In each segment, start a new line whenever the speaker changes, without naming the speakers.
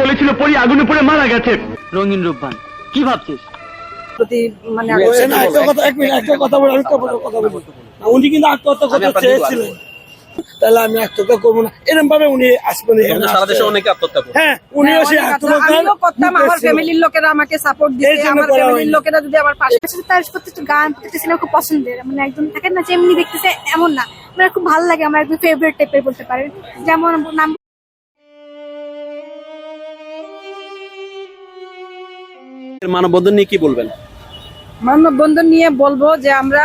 বলেছিল পরি আগুনে পড়ে মারা গেছে।
রঙিন রূপবান। কি ভাবছিস?
মানে
একটা কথা এক মিনিট একটা কথা বলে একটা কথা বলব। উনি কিন্তু আত্মহত্যা করতে চেয়েছিলেন। তাহলে আমি আত্মহত্যা করব না। এরকম ভাবে উনি আসবেন এখানে
সারা দেশে অনেকে আত্মহত্যা করে
হ্যাঁ উনি
হ্যাঁ,
সেই
আমিও করতাম আমার ফ্যামিলির লোকেরা আমাকে সাপোর্ট
জন্য
আমার ফ্যামিলির লোকেরা যদি আমার পাশে
তার প্রত্যেকটা গান প্রত্যেকটা সিনেমা খুব পছন্দের। মানে একদম থাকে না যে এমনি দেখতেছে এমন না। আমার খুব ভালো লাগে আমার একদম ফেভারিট টাইপের বলতে পারেন। যেমন নাম
মানববন্ধন নিয়ে কি বলবেন?
মানববন্ধন নিয়ে বলব যে আমরা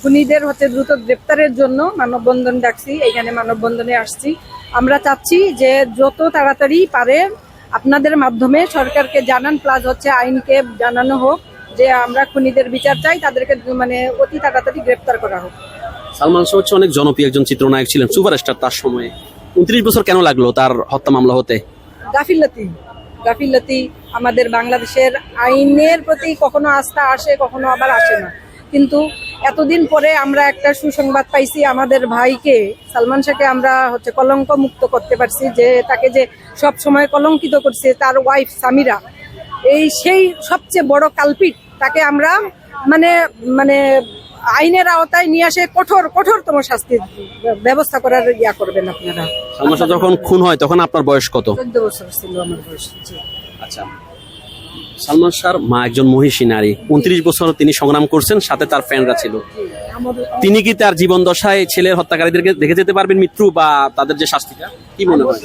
খুনিদের হচ্ছে দ্রুত গ্রেপ্তারের জন্য মানববন্ধন ডাকছি এখানে মানববন্ধনে আসছি। আমরা চাচ্ছি যে যত তাড়াতাড়ি পারে আপনাদের মাধ্যমে সরকারকে জানান প্লাস হচ্ছে আইনকে জানানো হোক যে আমরা খুনিদের বিচার চাই তাদেরকে মানে অতি তাড়াতাড়ি গ্রেপ্তার করা হোক।
সালমান শাহ হচ্ছে অনেক জনপ্রিয় একজন চিত্রনায়ক ছিলেন সুপারস্টার তার সময়ে। উনত্রিশ বছর কেন লাগল তার হত্যা মামলা হতে?
গাফিলতি গাফিলতি আমাদের বাংলাদেশের আইনের প্রতি কখনো আস্থা আসে, কখনো আবার আসে না। কিন্তু এতদিন পরে আমরা একটা সুসংবাদ পাইছি, আমাদের ভাইকে, সালমান শাহকে আমরা হচ্ছে কলঙ্ক মুক্ত করতে পারছি, যে তাকে যে সব সময় কলঙ্কিত করছে, তার ওয়াইফ সামিরা। এই সেই সবচেয়ে বড় কালপিট, তাকে আমরা মানে মানে আইনের আওতায় নিয়ে আসে কঠোর কঠোরতম শাস্তির ব্যবস্থা করার ইয়া করবেন আপনারা।
সমস্যা যখন খুন হয় তখন আপনার বয়স কত?
চোদ্দ বছর ছিল আমার বয়স
আচ্ছা। সালমান শাহর মা একজন মহিষী নারী। উনত্রিশ বছর তিনি সংগ্রাম করছেন, সাথে তার ফ্যানরা ছিল। তিনি কি তার জীবন দশায় ছেলের হত্যাকারীদেরকে দেখে যেতে পারবেন মৃত্যু বা তাদের যে শাস্তিটা? কি মনে হয়?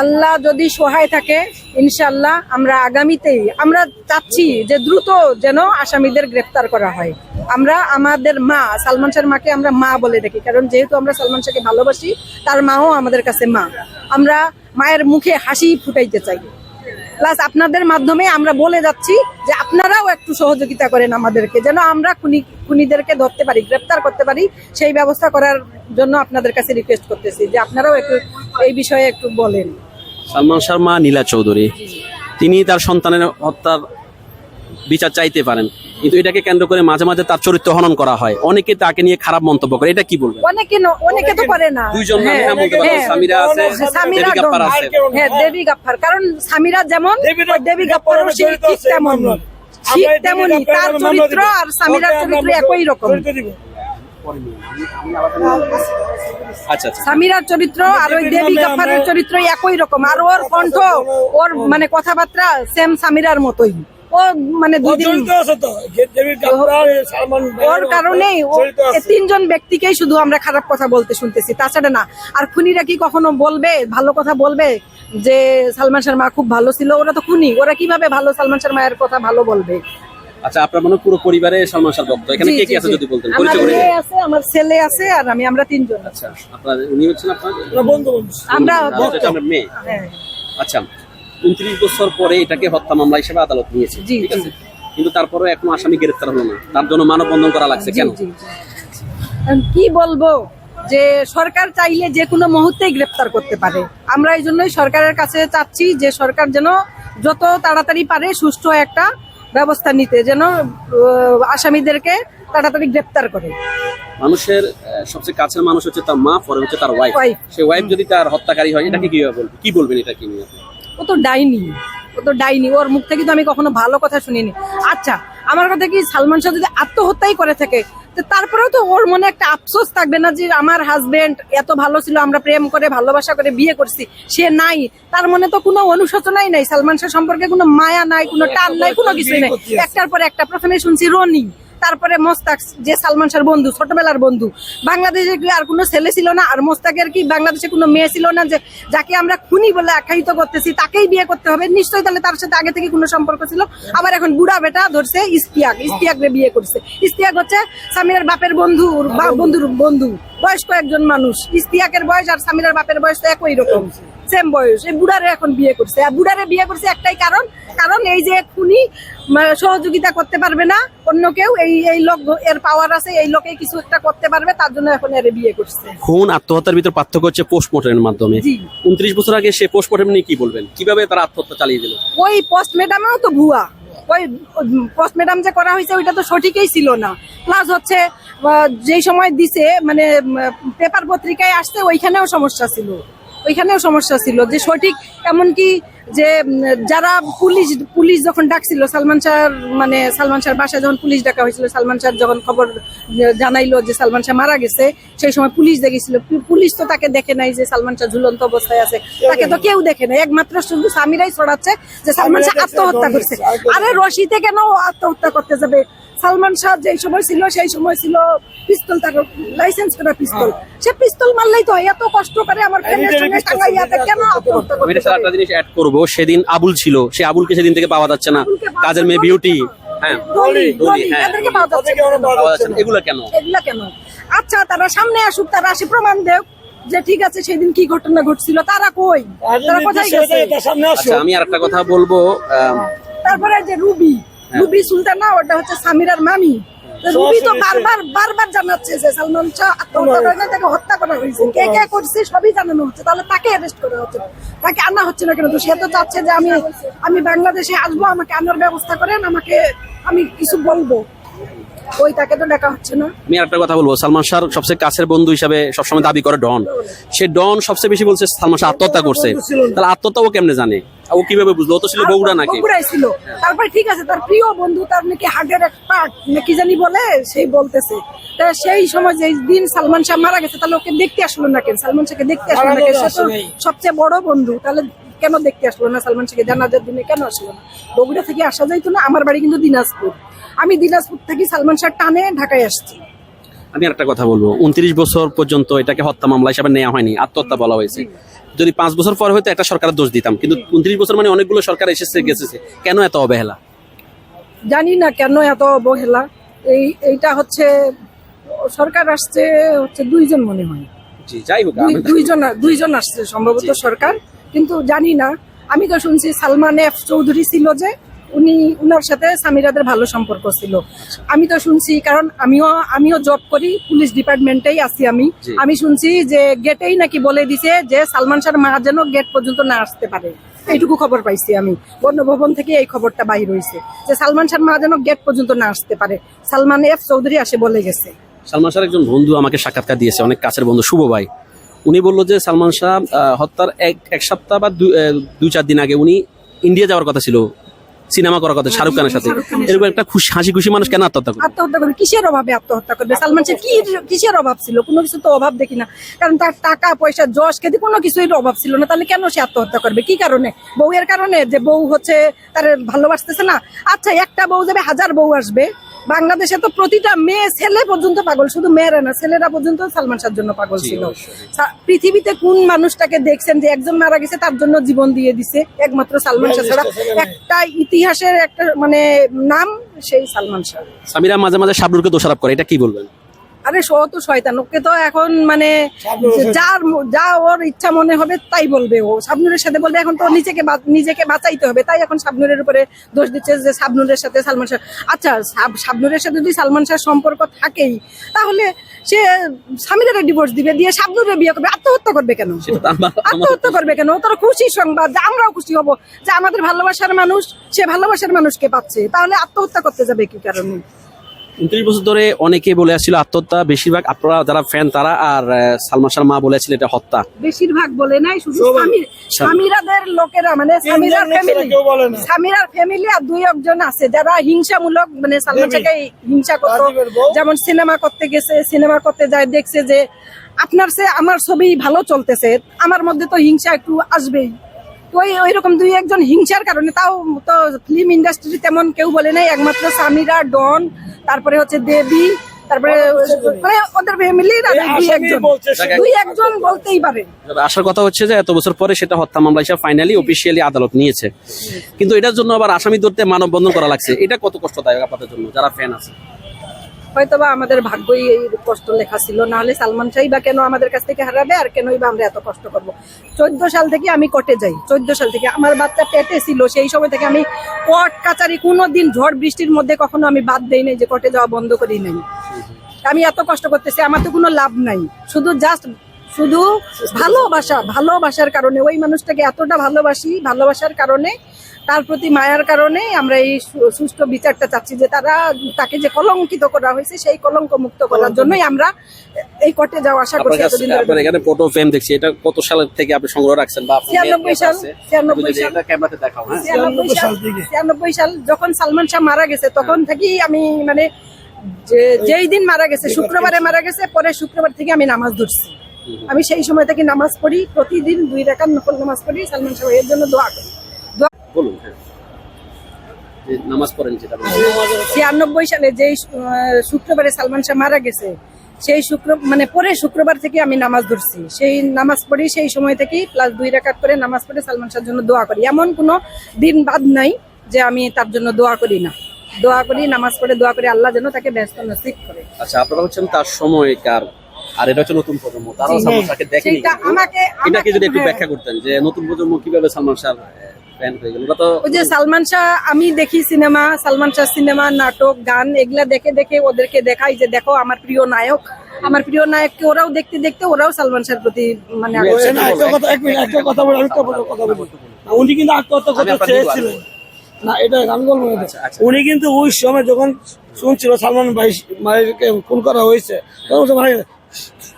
আল্লাহ যদি সহায় থাকে ইনশাল্লাহ আমরা আগামীতেই, আমরা চাচ্ছি যে দ্রুত যেন আসামিদের গ্রেফতার করা হয়। আমরা আমাদের মা, সালমান শাহর মাকে আমরা মা বলে ডাকি কারণ যেহেতু আমরা সালমান শাহকে ভালোবাসি, তার মাও আমাদের কাছে মা। আমরা মায়ের মুখে হাসি ফুটাইতে চাই। প্লাস আপনাদের মাধ্যমে আমরা বলে যাচ্ছি যে আপনারাও একটু সহযোগিতা করেন আমাদেরকে, যেন আমরা খুনি, খুনিদেরকে ধরতে পারি, গ্রেপ্তার করতে পারি, সেই ব্যবস্থা করার জন্য আপনাদের কাছে রিকোয়েস্ট করতেছি যে আপনারাও একটু এই বিষয়ে একটু বলেন।
সালমান শর্মা, নীলা চৌধুরী। তিনি তার সন্তানের হত্যার বিচার চাইতে পারেন। কিন্তু এটাকে কেন্দ্র করে মাঝে মাঝে তার চরিত্র হনন করা হয়। অনেকে তাকে নিয়ে খারাপ মন্তব্য করে। এটা কি বলবেন?
অনেকে অনেকে তো করে না।
দুইজন নামে
হ্যাঁ,
নাম বলতে পারব
হ্যাঁ,
সামিরা আছে
সামিরা
গাপ্পার আছে।
হ্যাঁ দেবী গাফফার কারণ সামিরা যেমন
দেবী-
দেবী ঠিক ঠিক তেমন ঠিক তেমনই। তার চরিত্র আর সামিরার চরিত্র একই রকম।
চরিত্র
আচ্ছা আচ্ছা।
সামিরার চরিত্র আর ওই দেবী গাফফারের চরিত্র একই রকম। আর ওর কণ্ঠ ওর মানে কথাবার্তা সেম সামিরার মতোই। ও মানে ওর কারণেই তিনজন ব্যক্তিকেই শুধু আমরা খারাপ কথা বলতে শুনতেছি তাছাড়া না। আর খুনিরা কি কখনো বলবে ভালো কথা বলবে? যে সালমান শাহর মা খুব ভালো ছিল ওরা তো খুনি। ওরা কীভাবে ভালো সালমান শাহর মায়ের কথা ভালো বলবে?
আচ্ছা আপনার মনে হয় পুরো পরিবারে সালমান শাহ ভক্ত? এখানে
জি,
কে আছে যদি বলতেন?
আমার
পরিচয় করে
আছে আমার ছেলে আছে আর আমি আমরা তিনজন
আচ্ছা আপনার উনি হচ্ছেন আপনার?
বন্ধু বন্ধু।
আমরা ভক্ত।
এটা মেয়ে? আচ্ছা উনত্রিশ বছর পরে এটাকে হত্যা মামলা হিসেবে আদালত নিয়েছে ঠিক আছে? কিন্তু তারপরেও এখনও আসামি গ্রেফতার হলো না। তার জন্য মানববন্ধন করা লাগছে কেন?
কি বলব? যে সরকার চাইলে যে কোনো মুহূর্তেই গ্রেপ্তার করতে পারে। আমরা এই জন্যই সরকারের কাছে চাচ্ছি যে সরকার যেন যত তাড়াতাড়ি পারে সুষ্ঠু একটা ব্যবস্থা নিতে যেন আসামিদেরকে তাড়াতাড়ি গ্রেপ্তার করে।
মানুষের সবচেয়ে কাছের মানুষ হচ্ছে তার মা পরে হচ্ছে তার ওয়াইফ. সেই ওয়াইফ যদি তার হত্যাকারী হয় এটাকে কীভাবে বলবেন কি বলবেন এটা কি নিয়ে?
ও তো ডাইনি ও তো ডাইনি ওর মুখ থেকে তো আমি কখনো ভালো কথা শুনিনি। আচ্ছা আমার কথা কি সালমান শাহ যদি আত্মহত্যাই করে থাকে তো তারপরেও তো ওর মনে একটা আফসোস থাকবে না যে আমার হাজবেন্ড এত ভালো ছিল আমরা প্রেম করে ভালোবাসা করে বিয়ে করছি সে নাই। তার মনে তো কোনো অনুশোচনাই নাই। সালমান শাহ সম্পর্কে কোনো মায়া নাই কোনো টান নাই কোনো কিছুই নাই। একটার পর একটা প্রথমে শুনছি রনি। তারপরে মোস্তাক, যে সালমান শাহর বন্ধু, ছোটবেলার বন্ধু। বাংলাদেশে কি আর কোনো ছেলে ছিল না? আর মোস্তাকের কি বাংলাদেশে কোনো মেয়ে ছিল না যে, যাকে আমরা খুনি বলে আখ্যায়িত করতেছি, তাকেই বিয়ে করতে হবে? নিশ্চয়ই তাহলে তার সাথে আগে থেকে কোনো সম্পর্ক ছিল? আবার এখন বুড়া বেটা ধরছে ইস্তিয়াক ইস্তিয়াক বিয়ে করছে। ইস্তিয়াক হচ্ছে স্বামীর বাপের বন্ধু বন্ধুর বন্ধু। বয়স্ক একজন মানুষ। ইস্তিয়াকের বয়স আর সামিরার বাপের বয়স তো একই রকম। সেম বয়স। এই বুড়ারে এখন বিয়ে করছে। আর বুড়ারে বিয়ে করছে একটাই কারণ। কারণ এই যে খুনি সহযোগিতা করতে পারবে না অন্য কেউ এই এই লোক এর পাওয়ার আছে এই লোকে কিছু একটা করতে পারবে তার জন্য এখন এর বিয়ে করছে।
খুন আত্মহত্যার ভিতর পার্থক্য হচ্ছে পোস্টমর্টমের মাধ্যমে। উনত্রিশ বছর আগে সে পোস্টমর্টম নিয়ে কি বলবেন? কীভাবে তারা আত্মহত্যা চালিয়ে দিল?
ওই পোস্ট ম্যাডামেও তো ভুয়া। ওই পোস্ট ম্যাডাম যে করা হয়েছে, ওইটা তো সঠিকই ছিল না। প্লাস হচ্ছে যেই সময় দিছে মানে পেপার পত্রিকায় আসছে, ওইখানেও সমস্যা ছিল। ওইখানেও সমস্যা ছিল। যে সঠিক এমনকি যে যারা পুলিশ পুলিশ যখন ডাকছিল সালমান শাহ মানে সালমান শাহর বাসায় যখন পুলিশ ডাকা হয়েছিল সালমান শাহ যখন খবর জানাইলো যে সালমান শাহ মারা গেছে সেই সময় পুলিশ দেখেছিল পুলিশ তো তাকে দেখে নাই যে সালমান শাহ ঝুলন্ত অবস্থায় আছে। তাকে তো কেউ দেখে নাই। একমাত্র শুধু স্বামীরাই ছড়াচ্ছে যে সালমান শাহ আত্মহত্যা করছে। আরে রশিতে কেন আত্মহত্যা করতে যাবে? সালমান শাহ যেই সময় ছিল সেই সময় ছিল পিস্তল তার লাইসেন্স করা পিস্তল সে পিস্তল মারলেই তো হয়। এত কষ্ট করে আমার ফ্রেন্ডের সঙ্গে টাঙ্গাইয়াতে কেন আত্মহত্যা
আমি
করতে
এটা একটা জিনিস অ্যাড করব। সেদিন আবুল ছিল সে আবুলকে সেদিন থেকে পাওয়া যাচ্ছে না। কাজের মেয়ে বিউটি হ্যাঁ। হ্যাঁ। এগুলো কেন?
এগুলা কেন? আচ্ছা তারা সামনে আসুক তারা আসে প্রমাণ দেখ যে ঠিক আছে সেদিন কি ঘটনা ঘটছিল। তারা কই? তারা কোথায় গেছে?
আচ্ছা আমি আর একটা কথা বলব
তারপরে যে রুবি রুবি সুলতানা ওটা হচ্ছে সামিরার মামি। রুবি তো বারবার বারবার জানাচ্ছে যে সালমান শাহ আত্মহত্যা করে না তাকে হত্যা করা হয়েছে। কে কে করছে সবই জানানো হচ্ছে। তাহলে তাকে অ্যারেস্ট করা হচ্ছে। তাকে আনা হচ্ছে না কেন? তো সে তো চাচ্ছে যে আমি আমি বাংলাদেশে আসব আমাকে আনার ব্যবস্থা করেন আমাকে আমি কিছু বলব। ওই তাকে তো ডাকা হচ্ছে না।
আমি একটা কথা বলব। সালমান শাহর সবচেয়ে কাছের বন্ধু হিসাবে সবসময় দাবি করে ডন। সে ডন সবচেয়ে বেশি বলছে সালমান শাহ আত্মহত্যা করছে। তাহলে আত্মহত্যা ও কেমনে জানে? ও কীভাবে বুঝলো? ও তো ছিল বগুড়া নাকি?
বগুড়ায় ছিল। তারপরে ঠিক আছে তার প্রিয় বন্ধু তার নাকি হার্টের এক পার্ট নাকি জানি বলে সেই বলতেছে। তা সেই সময় যে দিন সালমান শাহ মারা গেছে তাহলে ওকে দেখতে আসলো না কেন? সালমান শাহকে দেখতে আসলো না কেন? সে তো সবচেয়ে বড় বন্ধু তাহলে কেন দেখতে আসলো না সালমান শাহকে? জানাজার দিনে কেন আসলো না? বগুড়া থেকে আসা যাইতো না আমার বাড়ি কিন্তু দিনাজপুর। আমি দিনাজপুর থেকে সালমান শাহ টানে ঢাকায় আসছি।
আমি একটা কথা বলব উনত্রিশ বছর পর্যন্ত এটাকে হত্যা মামলা হিসাবে নেওয়া হয়নি আত্মহত্যা বলা হয়েছে। যদি পাঁচ বছর পর হয়তো একটা সরকারের দোষ দিতাম কিন্তু উনত্রিশ বছর মানে অনেকগুলো সরকার এসেছে গেছে কেন এত অবহেলা?
জানি না কেন এত অবহেলা। এই এইটা হচ্ছে সরকার আসছে হচ্ছে দুইজন মনে হয়।
জি যাই হোক
দুইজন দুইজন আসছে সম্ভবত সরকার কিন্তু জানি না। আমি তো শুনছি সালমান এফ চৌধুরী ছিল যে উনি উনার সাথে সামিরাদের ভালো সম্পর্ক ছিল। আমি তো শুনছি কারণ আমিও আমিও জব করি পুলিশ ডিপার্টমেন্টেই আছি আমি। আমি শুনছি যে গেটেই নাকি বলে দিছে যে সালমান শাহর মা যেন গেট পর্যন্ত না আসতে পারে। এইটুকু খবর পাইছি আমি। বন্যভবন থেকে এই খবরটা বাহির হয়েছে যে সালমান শাহর মা যেন গেট পর্যন্ত না আসতে পারে। সালমান এফ চৌধুরী আসে বলে গেছে।
সালমান শাহর একজন বন্ধু আমাকে সাক্ষাৎকার দিয়েছে অনেক কাছের বন্ধু শুভ ভাই। উনি বলল যে সালমান শাহ হত্যার এক এক সপ্তাহ বা দু- দুই চার দিন আগে উনি ইন্ডিয়া যাওয়ার কথা ছিল। সিনেমা করার কথা শাহরুখ খানের সাথে। এরকম একটা খুশি হাসি খুশি মানুষ কেন আত্মহত্যা করবে
আত্মহত্যা করবে। কিসের অভাবে আত্মহত্যা করবে? সালমান শাহ কি কিসের অভাব ছিল? কোনো কিছু তো অভাব দেখি না। কারণ তার টাকা পয়সা যশ খেতে কোনো কিছুই অভাব ছিল না। তাহলে কেন সে আত্মহত্যা করবে? কি কারণে? বউয়ের কারণে? যে বউ হচ্ছে তার ভালোবাসতেছে না? আচ্ছা একটা বউ যাবে হাজার বউ আসবে। বাংলাদেশে তো প্রতিটা মেয়ে ছেলে পর্যন্ত পাগল শুধু মেয়েরা না ছেলেরা পর্যন্ত সালমান শাহর জন্য পাগল ছিল। পৃথিবীতে কোন মানুষটাকে দেখছেন যে একজন মারা গেছে তার জন্য জীবন দিয়ে দিছে? একমাত্র সালমান শাহ ছাড়া একটা ইতিহাসের একটা মানে নাম সেই সালমান শাহ।
সামিরা মাঝে মাঝে শাবনুরকে দোষারোপ করে এটা কি বলবেন?
আরে সহ তো শয়তান ওকে তো এখন মানে যার যা ওর ইচ্ছা মনে হবে তাই বলবে ও। শাবনুরের সাথে বলবে এখন তো নিজেকে নিজেকে বাঁচাইতে হবে তাই এখন শাবনুরের উপরে দোষ দিচ্ছে যে শাবনুরের সাথে সালমান শাহ আচ্ছা শাবনুরের সাথে যদি সালমান শাহ সম্পর্ক থাকেই তাহলে সে স্বামীদের ডিভোর্স দিবে দিয়ে শাবনুরের বিয়ে করবে। আত্মহত্যা করবে কেন? আত্মহত্যা করবে কেন? ও তো খুশি সংবাদ যে আমরাও খুশি হব যে আমাদের ভালোবাসার মানুষ সে ভালোবাসার মানুষকে পাচ্ছে। তাহলে আত্মহত্যা করতে যাবে কি কারণে?
উনত্রিশ বছর ধরে অনেকে বলে আসছিল আত্মহত্যা। বেশিরভাগ আপনারা যারা ফ্যান তারা আর সালমান শাহর মা বলেছিল এটা হত্যা।
বেশিরভাগ বলে নাই শুধু স্বামীরাদের লোকেরা মানে স্বামীরার
তিনজন
ফ্যামিলি স্বামীরার ফ্যামিলি আর দুই একজন আছে যারা হিংসামূলক মানে সালমান শাহকে হিংসা করতো। যেমন সিনেমা করতে গেছে সিনেমা করতে যায় দেখছে যে আপনার সে আমার ছবি ভালো চলতেছে আমার মধ্যে তো হিংসা একটু আসবেই। তো ওই ওই রকম দুই একজন হিংসার কারণে তাও তো ফিল্ম ইন্ডাস্ট্রি তেমন কেউ বলে নাই একমাত্র স্বামীরা ডন তারপরে হচ্ছে দেবী তারপরে মানে ওদের ফ্যামিলির দুই
আসামি
একজন।
বলছে সে-
দুই একজন বলতেই পারে।
আসার কথা হচ্ছে যে এত বছর পরে সেটা হত্যা মামলা হিসাবে ফাইনালি অফিসিয়ালি আদালত নিয়েছে। কিন্তু এটার জন্য আবার আসামি ধরতে মানববন্ধন করা লাগছে। এটা কত কষ্টদায়ক আপনাদের জন্য যারা ফ্যান আছে?
হয়তোবা আমাদের ভাগ্যই এই কষ্ট লেখা ছিল। না হলে সালমান শাহই বা কেন আমাদের কাছ থেকে হারাবে আর কেনই বা আমরা এত কষ্ট করব? চোদ্দ সাল থেকে আমি কোর্টে যাই। চোদ্দ সাল থেকে আমার বাচ্চা পেটে ছিল, সেই সময় থেকে আমি কোর্ট কাচারি কোনো দিন ঝড় বৃষ্টির মধ্যে কখনো আমি বাদ দেই নাই যে কোর্টে যাওয়া বন্ধ করি নাই। আমি এত কষ্ট করতেছি, আমার তো কোনো লাভ নাই। শুধু জাস্ট শুধু ভালোবাসা, ভালোবাসার কারণে। ওই মানুষটাকে এতটা ভালোবাসি, ভালোবাসার কারণে তার প্রতি মায়ার কারণে আমরা এই সুষ্ঠু বিচারটা চাচ্ছি যে তারা তাকে যে কলঙ্কিত করা হয়েছে সেই কলঙ্ক মুক্ত করার জন্যই আমরা এই কোর্টে যাওয়া আশা করছি
আপনার এখানে ফটো ফ্রেম দেখছি এটা কত সাল থেকে আপনি সংগ্রহ রাখছেন বা আপনার
96 সাল,
কাছে?
96 সাল।
এটা ক্যামেরাতে দেখাও হ্যাঁ।
ছিয়ানব্বই সাল
সাল থেকে।
ছিয়ানব্বই সাল যখন সালমান শাহ মারা গেছে তখন থেকেই আমি মানে যে যেই দিন মারা গেছে শুক্রবারে মারা গেছে পরে শুক্রবার থেকে আমি নামাজ ধরছি। আমি সেই সময় থেকে নামাজ পড়ি প্রতিদিন দুই রাকাত নফল নামাজ পড়ি সালমান শাহ এর জন্য দোয়া করি।
বলুন হ্যাঁ। নামাজ পড়েন যেটা
ছিয়ানব্বই সালে যেই শুক্রবারে সালমান শাহ মারা গেছে সেই শুক্র মানে পরে শুক্রবার থেকে আমি নামাজ ধরছি। সেই নামাজ পড়ি সেই সময় থেকেই প্লাস দুই রাকাত করে নামাজ পড়ে সালমান শাহর জন্য দোয়া করি। এমন কোনো দিন বাদ নাই যে আমি তার জন্য দোয়া করি না। দোয়া করি নামাজ পড়ে দোয়া করি আল্লাহ যেন তাকে ব্যস্ত নসিব করে।
আচ্ছা আপনারা হচ্ছেন তার সময়কার আর এটা হচ্ছে নতুন প্রজন্ম তারাও সালমান শাহকে দেখেনি।
আমাকে-
এটাকে যদি একটু
হ্যাঁ।
ব্যাখ্যা করতেন যে নতুন প্রজন্ম কীভাবে সালমান শাহ ফ্যান হয়ে গেল। ওরা তো
ওই যে সালমান শাহ আমি দেখি সিনেমা সালমান শাহ সিনেমা নাটক গান এগুলা দেখে দেখে ওদেরকে দেখাই যে দেখো আমার প্রিয় নায়ক। আমার প্রিয় নায়ককে ওরাও দেখতে দেখতে ওরাও সালমান শাহর প্রতি মানে
একটা কথা এক মিনিট একটা কথা বলে আমি কথা বলি উনি কিন্তু আত্মহত্যা করতে চেয়েছিলেন। না এটা আমি বলব
আচ্ছা, আচ্ছা।
উনি কিন্তু ওই সময় যখন শুনছিল সালমান ভাই মায়েরকে খুন করা হয়েছে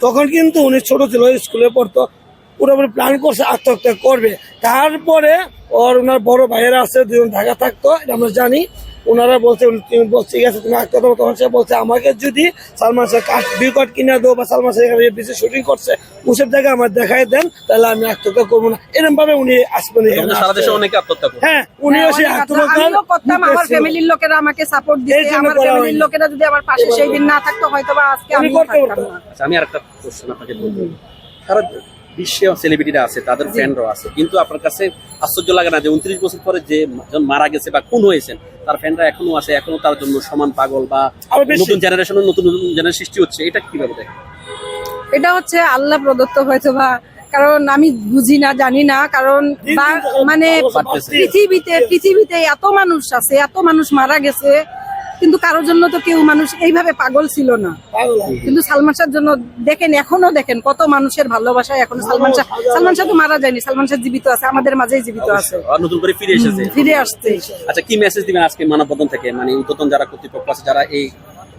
তখন কিন্তু উনি ছোট ছিল স্কুলে পড়তো। পুরোপুরি প্ল্যান করছে আত্মহত্যা করবে। তারপরে ওর ওনার বড় ভাইয়েরা আছে দুজন ঢাকা থাকতো এটা আমরা জানি। ওনারা বলছে বলছে ঠিক আছে তুমি আত্মহত্যা করো। তখন সে বলছে আমাকে যদি সালমান শাহ কাঠ দুই কাঠ কিনে দেবো বা সালমান শাহ এখানে বেশি শুটিং করছে ওসব জায়গায় আমার দেখাই দেন তাহলে আমি আত্মহত্যা করব না। এরকম ভাবে উনি আসবেন হ্যাঁ উনিও
হ্যাঁ,
সেই আত্মহত্যা
করতাম আমার ফ্যামিলির লোকেরা আমাকে সাপোর্ট দিতে আমার ফ্যামিলির লোকেরা যদি আমার পাশে সেই দিন না থাকতো হয়তো বা আজকে আমি
করতে
থাকতাম।
পারতো।
না
আচ্ছা আমি আরেকটা কোশ্চেন আপনাকে বলব। সারা বিশ্বে সেলিব্রিটিরা আছে তাদের ফ্যানরাও আছে। কিন্তু আপনার কাছে আশ্চর্য লাগে না যে উনত্রিশ বছর পরে যে মারা গেছে বা খুন হয়েছেন তার ফ্যানরা এখনও আছে এখনও তার জন্য সমান পাগল বা নতুন জেনারেশনের নতুন নতুন জেনারেশন সৃষ্টি হচ্ছে এটা কীভাবে দেখেন?
এটা হচ্ছে আল্লাহ প্রদত্ত হয়তো বা কারণ আমি বুঝি না জানি না কারণ মানে পৃথিবীতে পৃথিবীতে এত মানুষ আছে এত মানুষ মারা গেছে কিন্তু কারোর জন্য তো কেউ মানুষ এইভাবে পাগল ছিল না। কিন্তু সালমান শাহ জন্য দেখেন এখনও দেখেন কত মানুষের ভালোবাসা এখন সালমান শাহ সালমান শাহ তো মারা যায়নি সালমান শাহ জীবিত আছে আমাদের মাঝেই জীবিত আছে।
নতুন করে ফিরে এসেছে।
ফিরে আসছে।
আচ্ছা কি মেসেজ দিবেন আজকে মানববন্ধন থেকে? মানে উদ্বোধন যারা কর্তৃপক্ষ আছে যারা এই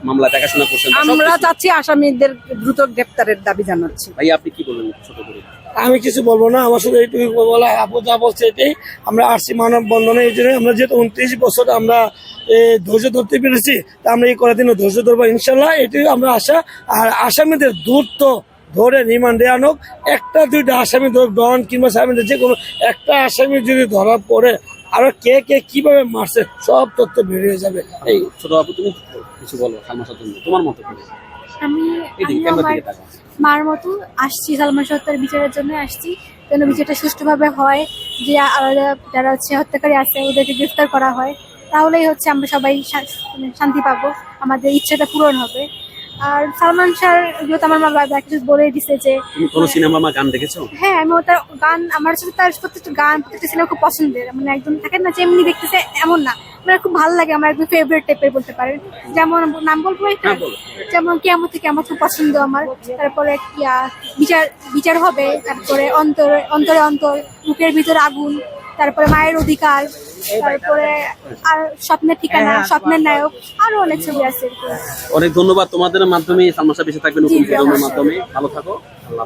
মামলা দেখাশোনা করছেন
আমরা চাচ্ছি আসামিদের দ্রুত গ্রেপ্তারের দাবি জানাচ্ছি।
ভাই আপনি কি বলবেন ছোট করে?
আমি কিছু বলব না আমার শুধু এইটুকু বলা আপু যা বলছে এটাই। আমরা আসছি মানব বন্ধনে এই জন্য আমরা যেহেতু উনত্রিশ বছর আমরা এ, ধৈর্য ধরতে পেরেছি তা আমরা এই করার দিনও ধৈর্য ধরবো ইনশাল্লাহ। এটাই আমরা আশা। আর আসামিদের দ্রুত ধরে রিমান্ডে আনুক। একটা দুইটা আসামি ধর ডন কিংবা আসামিদের যে কোনো একটা আসামি যদি ধরা পড়ে আরও কে কে কীভাবে মারছে সব তথ্য বেরিয়ে যাবে। এই
ছোট আপু তুমি কিছু বলো সালমান শাহের জন্য তোমার মতো করে।
আমি মার মতো আসছি সালমান হত্যার বিচারের জন্য আসছি যেন বিচারটা সুষ্ঠুভাবে হয় যে আলাদা যারা হচ্ছে হত্যাকারী আছে ওদেরকে গ্রেফতার করা হয়। তাহলেই হচ্ছে আমরা সবাই মানে শান্তি পাবো। আমাদের ইচ্ছাটা পূরণ হবে। আর সালমান শাহ যেহেতু আমার মা বাবা কিছু বলে দিছে যে
তুমি কোনো সিনেমা বা গান দেখেছ?
হ্যাঁ আমি ওটার গান আমার সাথে তার প্রত্যেকটা গান প্রত্যেকটা সিনেমা খুব পছন্দের। মানে একদম থাকে না যে এমনি দেখতেছে এমন না। আমার খুব ভালো লাগে আমার একদম ফেভারিট টাইপের বলতে পারেন। যেমন নাম বলব একটা?
হ্যাঁ।
যেমন কেমন থেকে আমার খুব পছন্দ আমার। তারপরে বিচার বিচার হবে তারপরে অন্তরে অন্তরে অন্তর বুকের ভিতরে আগুন। তারপরে মায়ের অধিকার তারপরে আর স্বপ্নের ঠিকানা স্বপ্নের নায়ক আরও অনেক ছবি আছে
অনেক ধন্যবাদ তোমাদের মাধ্যমে শাহ বেঁচে থাকবে নতুন প্রজন্মের মাধ্যমে। ভালো থাকো আল্লাহ